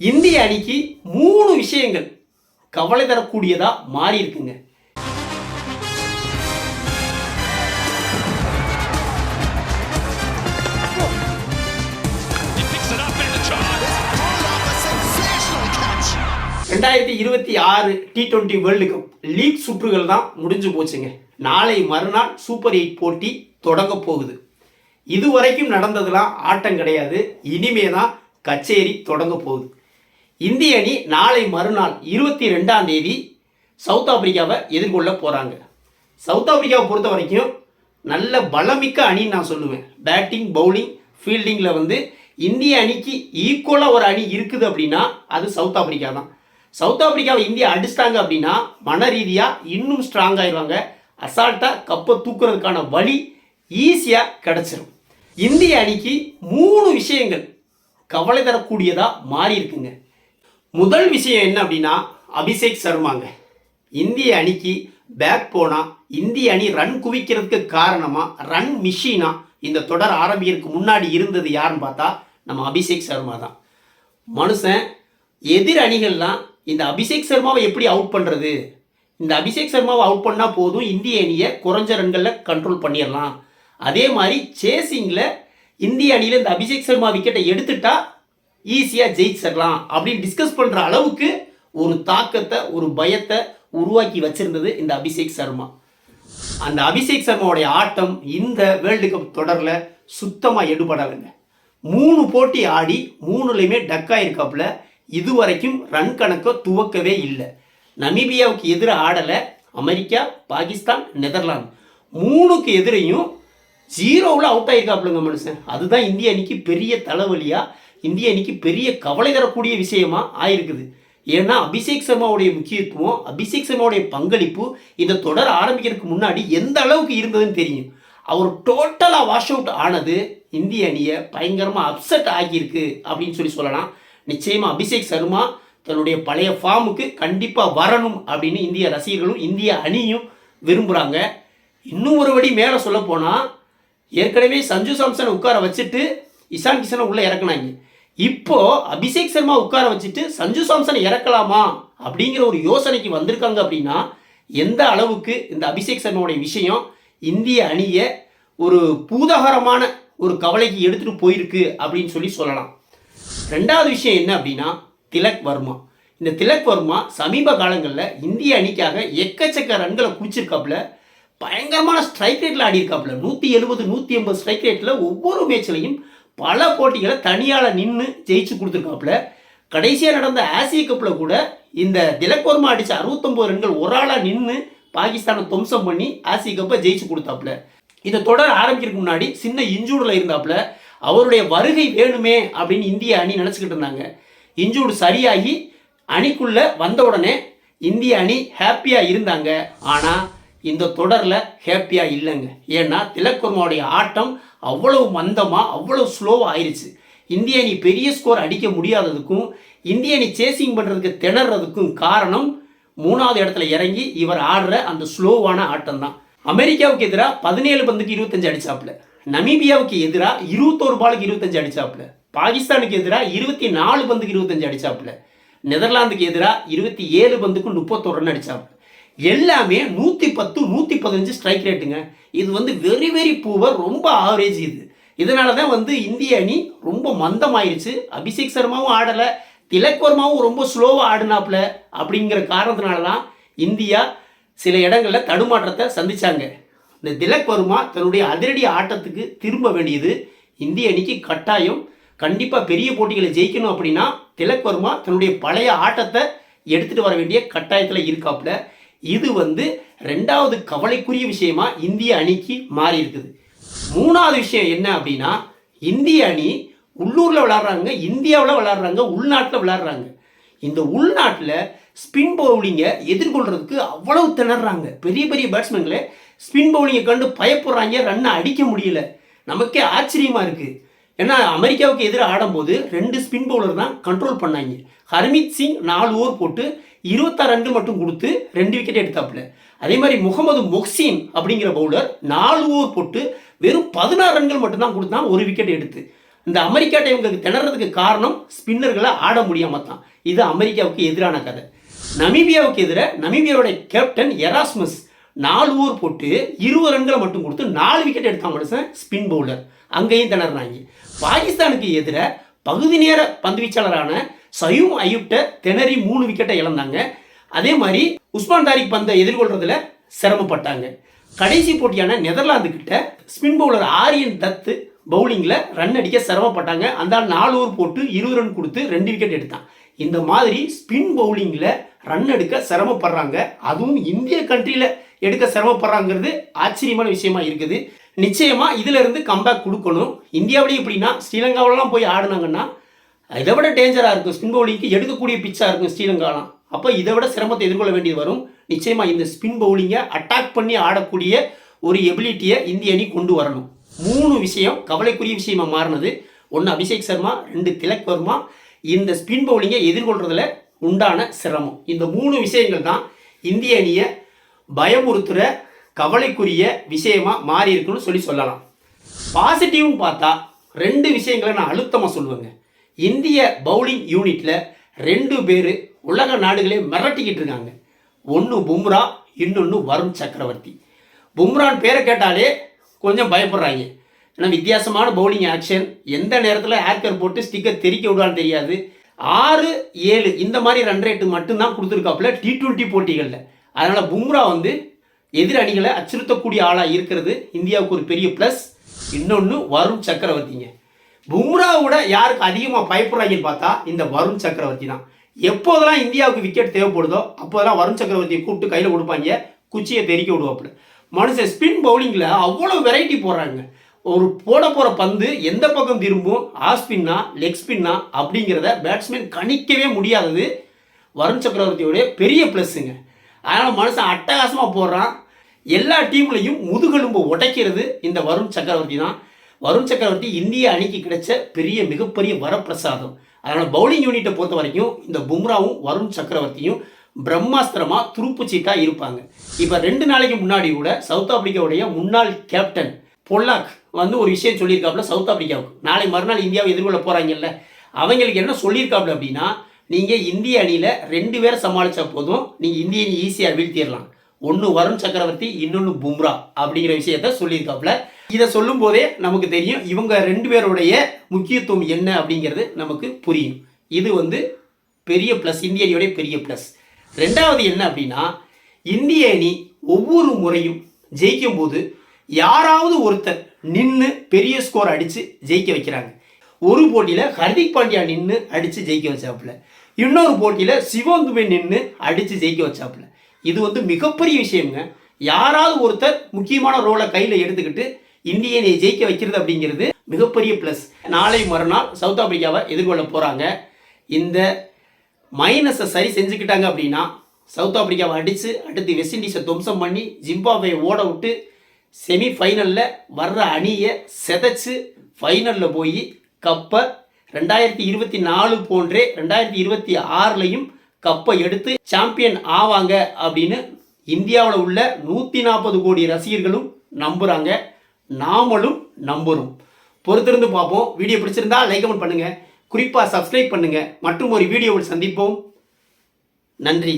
இந்திய அணிக்கு மூணு விஷயங்கள் கவலை தரக்கூடியதா மாறி இருக்குங்க. ரெண்டாயிரத்தி இருபத்தி ஆறு T twenty world cup league சுற்றுகள் தான் முடிஞ்சு போச்சுங்க. நாளை மறுநாள் சூப்பர் எயிட் போட்டி தொடங்க போகுது. இதுவரைக்கும் நடந்ததெல்லாம் ஆட்டம் கிடையாது. இனிமே தான் கச்சேரி தொடங்க போகுது. இந்திய அணி நாளை மறுநாள் இருபத்தி ரெண்டாம் தேதி சவுத் ஆப்பிரிக்காவை எதிர்கொள்ள போகிறாங்க சவுத் ஆப்பிரிக்காவை பொறுத்த வரைக்கும் நல்ல பலமிக்க அணின்னு நான் சொல்லுவேன். பேட்டிங் பவுலிங் ஃபீல்டிங்கில் வந்து இந்திய அணிக்கு ஈக்குவலாக ஒரு அணி இருக்குது அப்படின்னா அது சவுத் ஆப்பிரிக்கா தான். சவுத் ஆப்பிரிக்காவை இந்தியா அடிச்சிட்டாங்க அப்படின்னா மன ரீதியாக இன்னும் ஸ்ட்ராங் ஆயிடுவாங்க அசால்ட்டாக கப்பை தூக்குறதுக்கான வழி ஈஸியாக கிடச்சிரும். இந்திய அணிக்கு மூணு விஷயங்கள் கவலை தரக்கூடியதாக மாறி இருக்குங்க. முதல் விஷயம் என்ன அப்படின்னா அபிஷேக் சர்மாங்க. இந்திய அணிக்கு பேக் போனால் இந்திய அணி ரன் குவிக்கிறதுக்கு காரணமாக ரன் மிஷினா இந்த தொடர் ஆரம்பிக்கிறதுக்கு முன்னாடி இருந்தது யாருன்னு பார்த்தா நம்ம அபிஷேக் சர்மா தான். மனுஷன் எதிர் அணிகள்லாம் இந்த அபிஷேக் சர்மாவை எப்படி அவுட் பண்ணுறது இந்த அபிஷேக் சர்மாவை அவுட் பண்ணால் போதும் இந்திய அணியை குறைஞ்ச ரன்களில் கண்ட்ரோல் பண்ணிடலாம். அதே மாதிரி சேசிங்கில் இந்திய அணியில் இந்த அபிஷேக் சர்மா விக்கெட்டை எடுத்துட்டா ஈஸியாக ஜெயிச்சிடலாம் அப்படின்னு டிஸ்கஸ் பண்ணுற அளவுக்கு ஒரு தாக்கத்தை ஒரு பயத்தை உருவாக்கி வச்சிருந்தது இந்த அபிஷேக் சர்மா. அந்த அபிஷேக் சர்மாவுடைய ஆட்டம் இந்த வேர்ல்டு கப் தொடரில் சுத்தமாக எடுபடலைங்க. மூணு போட்டி ஆடி மூணுலையுமே டக்கா இருக்காப்புல இதுவரைக்கும் ரன் கணக்கை துவக்கவே இல்லை. நமீபியாவுக்கு எதிராக ஆடலை அமெரிக்கா பாகிஸ்தான் நெதர்லாந்து. மூணுக்கு எதிரையும் ஜீரோவில் அவுட் ஆயிருக்காப்புலங்க மனுஷன். அதுதான் இந்திய அணிக்கு பெரிய தலைவலியாக இந்திய அணிக்கு பெரிய கவலை தரக்கூடிய விஷயமா ஆயிருக்குது. ஏன்னா அபிஷேக் சர்மாவுடைய முக்கியத்துவம் அபிஷேக் சர்மாவுடைய பங்களிப்பு இந்த தொடர் ஆரம்பிக்கிறதுக்கு முன்னாடி எந்த அளவுக்கு இருந்ததுன்னு தெரியும். அவர் டோட்டலாக வாஷ் அவுட் ஆனது இந்திய அணியை பயங்கரமாக அப்செட் ஆகியிருக்கு அப்படின்னு சொல்லி சொல்லலாம். நிச்சயமாக அபிஷேக் சர்மா தன்னுடைய பழைய ஃபார்முக்கு கண்டிப்பாக வரணும் அப்படின்னு இந்திய ரசிகர்களும் இந்திய அணியும் விரும்புகிறாங்க இன்னும் ஒரு படி மேலே சொல்ல போனால் ஏற்கனவே சஞ்சு சாம்சனை உட்கார வச்சுட்டு இஷான் கிஷனை உள்ளே இறக்குனாங்க. இப்போ அபிஷேக் சர்மா உட்கார வச்சுட்டு சஞ்சு சாம்சனை இறக்கலாமா அப்படிங்கிற ஒரு யோசனைக்கு வந்திருக்காங்க அப்படின்னா எந்த அளவுக்கு இந்த அபிஷேக் சர்மாவுடைய விஷயம் இந்திய அணியை ஒரு பூதகரமான ஒரு கவலைக்கு எடுத்துகிட்டு போயிருக்கு அப்படின்னு சொல்லி சொல்லலாம். ரெண்டாவது விஷயம் என்ன அப்படின்னா திலக் வர்மா. இந்த திலக் வர்மா சமீப காலங்களில் இந்திய அணிக்காக எக்கச்சக்க ரன்களை குடிச்சிருக்காப்புல பயங்கரமான ஸ்ட்ரைக் ரேட்டில் ஆடி இருக்காப்புல நூற்றி எழுபது நூற்றி எண்பது ஸ்ட்ரைக் ரேட்டில் ஒவ்வொரு மேட்ச்லையும் பல போட்டிகளை தனியால் நின்று ஜெயிச்சு கொடுத்துருக்காப்புல. கடைசியாக நடந்த ஆசிய கப்பில் கூட இந்த திலக்கோர்மா அடித்த அறுபத்தொம்போது ரன்கள் ஒரு ஆளாக நின்று பாகிஸ்தானை துவம்சம் பண்ணி ஆசிய கப்பை ஜெயிச்சு கொடுத்தாப்புல. இந்த தொடர் ஆரம்பிக்கிறதுக்கு முன்னாடி சின்ன இன்ஜூர்டில் இருந்தாப்புல அவருடைய வருகை வேணுமே அப்படின்னு இந்திய அணி நினச்சிக்கிட்டு இருந்தாங்க. இன்ஜூர்டு சரியாகி அணிக்குள்ளே வந்த உடனே இந்திய அணி ஹாப்பியாக இருந்தாங்க. ஆனால் இந்த தொடரில் ஹேப்பியாக இல்லைங்க. ஏன்னா திலக்குர்மாவுடைய ஆட்டம் அவ்வளவு மந்தமாக அவ்வளோ ஸ்லோவாக ஆயிடுச்சு இந்திய அணி பெரிய ஸ்கோர் அடிக்க முடியாததுக்கும் இந்திய அணி சேசிங் பண்ணுறதுக்கு திணறதுக்கும் காரணம் மூணாவது இடத்துல இறங்கி இவர் ஆடுற அந்த ஸ்லோவான ஆட்டம் தான் அமெரிக்காவுக்கு எதிராக பதினேழு பந்துக்கு இருபத்தஞ்சு அடிச்சாப்புல நமீபியாவுக்கு எதிராக இருபத்தோரு பாலுக்கு இருபத்தஞ்சு அடிச்சாப்புல பாகிஸ்தானுக்கு எதிராக இருபத்தி நாலு பந்துக்கு இருபத்தஞ்சு அடிச்சாப்புல நெதர்லாந்துக்கு எதிராக இருபத்தி ஏழு பந்துக்கு முப்பத்தோரு ரன் அடிச்சாப்புல எல்லாமே நூற்றி பத்து நூற்றி பதினஞ்சு ஸ்ட்ரைக் ரேட்டுங்க இது வந்து வெரி வெரி பூவர் ரொம்ப ஆவரேஜ் இது. இதனால தான் வந்து இந்திய அணி ரொம்ப மந்தமாயிருச்சு. அபிஷேக் சர்மாவும் ஆடலை. திலக் வர்மாவும் ரொம்ப ஸ்லோவாக ஆடினாப்புல அப்படிங்கிற காரணத்தினால தான் இந்தியா சில இடங்களில் தடுமாற்றத்தை சந்தித்தாங்க இந்த திலக் வர்மா தன்னுடைய அதிரடி ஆட்டத்துக்கு திரும்ப வேண்டியது இந்திய அணிக்கு கட்டாயம். கண்டிப்பாக பெரிய போட்டிகளை ஜெயிக்கணும் அப்படின்னா திலக் வர்மா தன்னுடைய பழைய ஆட்டத்தை எடுத்துகிட்டு வர வேண்டிய கட்டாயத்தில் இருக்காப்புல இது வந்து ரெண்டாவது கவலைக்குரிய விஷயமா இந்திய அணிக்கு மாறி இருக்குது. மூணாவது விஷயம் என்ன அப்படின்னா இந்திய அணி உள்ளூரில் விளாட்றாங்க இந்தியாவில் விளாட்றாங்க உள்நாட்டில் விளாட்றாங்க இந்த உள்நாட்டில் ஸ்பின் பவுலிங்கை எதிர்கொள்றதுக்கு அவ்வளவு திணறாங்க. பெரிய பெரிய பேட்ஸ்மேன்களை ஸ்பின் பவுலிங்கை கண்டு பயப்படுறாங்க ரன்னை அடிக்க முடியல. நமக்கே ஆச்சரியமாக இருக்குது ஏன்னா அமெரிக்காவுக்கு எதிராக ஆடும்போது ரெண்டு ஸ்பின் பவுலர் தான் கண்ட்ரோல் பண்ணாங்க. ஹர்மித் சிங் நாலு ஓவர் போட்டு இருபத்தாறு ரன்கள் மட்டும் கொடுத்து ரெண்டு விக்கெட் எடுத்தாப்புல. அதே மாதிரி முகமது மொஹ்சீன் அப்படிங்கிற பவுலர் நாலு ஓவர் போட்டு வெறும் பதினாறு ரன்கள் மட்டும்தான் கொடுத்தான் ஒரு விக்கெட் எடுத்து. இந்த அமெரிக்கா இவங்களுக்கு திணறதுக்கு காரணம் ஸ்பின்னர்களை ஆட முடியாம தான். இது அமெரிக்காவுக்கு எதிரான கதை. நமீபியாவுக்கு எதிராக நமீபியாவோட கேப்டன் எராஸ்மஸ் நாலு ஓவர் போட்டு இருபது ரன்களை மட்டும் கொடுத்து நாலு விக்கெட் எடுத்தான் மனுஷன் ஸ்பின் பவுலர் அங்கேயும் திணறினாங்க பாகிஸ்தானுக்கு எதிராக பகுதி நேர பந்துவீச்சாளரான சயூம் அயூப்ட திணறி மூணு விக்கெட்டை இழந்தாங்க. அதே மாதிரி உஸ்மான் தாரிக் பந்தை எதிர்கொள்றதுல சிரமப்பட்டாங்க. கடைசி போட்டியான நெதர்லாந்து கிட்ட ஸ்பின் பவுலர் ஆரியன் தத்து பவுலிங்கில் ரன் அடிக்க சிரமப்பட்டாங்க. அந்த நாலு ஓவர் போட்டு இருபது ரன் கொடுத்து ரெண்டு விக்கெட் எடுத்தான். இந்த மாதிரி ஸ்பின் பவுலிங்கில் ரன் எடுக்க சிரமப்படுறாங்க. அதுவும் இந்திய கண்ட்ரியில் எடுக்க சிரமப்படுறாங்கிறது ஆச்சரியமான விஷயமா இருக்குது. நிச்சயமா இதுல இருந்து கம்பேக் கொடுக்கணும். இந்தியாவிலேயே எப்படின்னா ஸ்ரீலங்காவிலலாம் போய் ஆடினாங்கன்னா இதை விட டேஞ்சராக இருக்கும். ஸ்பின் பவுலிங்க்கு எடுக்கக்கூடிய பிச்சாக இருக்கும் ஸ்ரீலங்காலாம். அப்போ இதை விட சிரமத்தை எதிர்கொள்ள வேண்டியது வரும். நிச்சயமாக இந்த ஸ்பின் பவுலிங்கை அட்டாக் பண்ணி ஆடக்கூடிய ஒரு எபிலிட்டியை இந்திய அணி கொண்டு வரணும். மூணு விஷயம் கவலைக்குரிய விஷயமா மாறினது. ஒன்று அபிஷேக் சர்மா ரெண்டு திலக் வர்மா. இந்த ஸ்பின் பவுலிங்கை எதிர்கொள்றதுல உண்டான சிரமம். இந்த மூணு விஷயங்கள் தான் இந்திய அணியை பயமுறுத்துகிற கவலைக்குரிய விஷயமா மாறி இருக்குன்னு சொல்லி சொல்லலாம். பாசிட்டிவ்னு பார்த்தா ரெண்டு விஷயங்களை நான் அழுத்தமாக சொல்லுவேங்க. இந்திய பவுலிங் யூனிட்டில் ரெண்டு பேர் உலக நாடுகளே மிரட்டிக்கிட்டு இருக்காங்க. ஒன்று பும்ரா இன்னொன்று வருண் சக்கரவர்த்தி. பும்ரான் பேரை கேட்டாலே கொஞ்சம் பயப்படுறாங்க. ஏன்னா வித்தியாசமான பவுலிங் ஆக்ஷன் எந்த நேரத்தில் ஆக்கர் போட்டு ஸ்டிக்கர் தெறிக்க விடுவான்னு தெரியாது. ஆறு ஏழு இந்த மாதிரி ரன் ரேட்டு மட்டும்தான் கொடுத்துருக்காப்புல டி டுவெண்ட்டி போட்டிகளில். அதனால் பும்ரா வந்து எதிர் அணிகளை அச்சுறுத்தக்கூடிய ஆளாக இருக்கிறது. இந்தியாவுக்கு ஒரு பெரிய ப்ளஸ் இன்னொன்று வருண் சக்கரவர்த்திங்க. பும்ராவோட யாருக்கு அதிகமாக பயப்படுறாங்கன்னு பார்த்தா இந்த வருண் சக்கரவர்த்தி தான். எப்போதெல்லாம் இந்தியாவுக்கு விக்கெட் தேவைப்படுதோ அப்போதெல்லாம் வருண் சக்கரவர்த்தியை கூப்பிட்டு கையில் கொடுப்பாங்க. குச்சியை தெரிக்க விடுவாப்புல. மனுஷன் ஸ்பின் பவுலிங்கில் அவ்வளோ வெரைட்டி போடுறாங்க. ஒரு போட போகிற பந்து எந்த பக்கம் திரும்பும் ஆஃப் ஸ்பின்னா லெக் ஸ்பின்னா அப்படிங்கிறத பேட்ஸ்மேன் கணிக்கவே முடியாதது வருண் சக்கரவர்த்தியோடைய பெரிய ப்ளஸ்ஸுங்க அதனால் மனுஷன் அட்டகாசமாக போடுறான் எல்லா டீம்லையும் முதுகெலும்பு உடைக்கிறது இந்த வருண் சக்கரவர்த்தி தான். வருண் சக்கரவர்த்தி இந்திய அணிக்கு கிடைச்ச பெரிய மிகப்பெரிய வரப்பிரசாதம். அதனால் பவுலிங் யூனிட்டை பொறுத்த வரைக்கும் இந்த பும்ராவும் வருண் சக்கரவர்த்தியும் பிரம்மாஸ்திரமாக துருப்பு இருப்பாங்க. இப்போ ரெண்டு நாளைக்கு முன்னாடி கூட சவுத் ஆப்பிரிக்காவுடைய முன்னாள் கேப்டன் பொல்லாக் வந்து ஒரு விஷயம் சொல்லியிருக்காப்புல சவுத் ஆப்பிரிக்காவுக்கு. நாளை மறுநாள் இந்தியாவை எதிர்கொள்ள போகிறாங்கல்ல அவங்களுக்கு என்ன சொல்லியிருக்காப்புல அப்படின்னா நீங்கள் இந்திய அணியில் ரெண்டு பேரை சமாளித்தா போதும். நீங்கள் இந்திய அணி ஈஸியாக வீழ்த்திடலாம் ஒன்று வருண் சக்கரவர்த்தி இன்னொன்று பும்ரா அப்படிங்கிற விஷயத்த சொல்லியிருக்காப்புல. இதை சொல்லும் போதே நமக்கு தெரியும் இவங்க ரெண்டு பேருடைய முக்கியத்துவம் என்ன அப்படிங்கிறது நமக்கு புரியும். இது வந்து பெரிய ப்ளஸ் இந்திய அணியோடைய பெரிய ப்ளஸ் ரெண்டாவது என்ன அப்படின்னா இந்திய அணி ஒவ்வொரு முறையும் ஜெயிக்கும் போது யாராவது ஒருத்தர் நின்று பெரிய ஸ்கோர் அடித்து ஜெயிக்க வைக்கிறாங்க. ஒரு போட்டியில் ஹர்திக் பாண்டியா நின்று அடித்து ஜெயிக்க வச்சாப்புல. இன்னொரு போட்டியில் சிவம் நின்று அடித்து ஜெயிக்க வச்சாப்புல. இது வந்து மிகப்பெரிய விஷயங்க யாராவது ஒருத்தர் முக்கியமான ரோலை கையில் எடுத்துக்கிட்டு இந்தியனை ஜெயிக்க வைக்கிறது அப்படிங்கிறது மிகப்பெரிய ப்ளஸ் நாளை மறுநாள் சவுத் ஆப்பிரிக்காவை எதிர்கொள்ள போகிறாங்க இந்த மைனஸை சரி செஞ்சுக்கிட்டாங்க அப்படின்னா சவுத் ஆப்பிரிக்காவை அடித்து அடுத்து வெஸ்ட் இண்டீஸை துவம்சம் பண்ணி ஜிம்பாப்வேயை ஓட விட்டு செமி ஃபைனலில் வர்ற அணியை செதைச்சு ஃபைனலில் போய் கப்பை ரெண்டாயிரத்தி இருபத்தி நாலு போன்றே ரெண்டாயிரத்தி இருபத்தி ஆறுலையும் கப்பை எடுத்து சாம்பியன் ஆவாங்க அப்படின்னு இந்தியாவில் உள்ள நூற்றி நாற்பது கோடி ரசிகர்களும் நம்புகிறாங்க நாமளும் நம்புகிறோம் பொறுத்திருந்து பார்ப்போம். வீடியோ பிடிச்சிருந்தா லைக் கமெண்ட் பண்ணுங்கள் குறிப்பாக சப்ஸ்கிரைப் பண்ணுங்கள் மற்றும் ஒரு வீடியோவில் சந்திப்போம். நன்றி.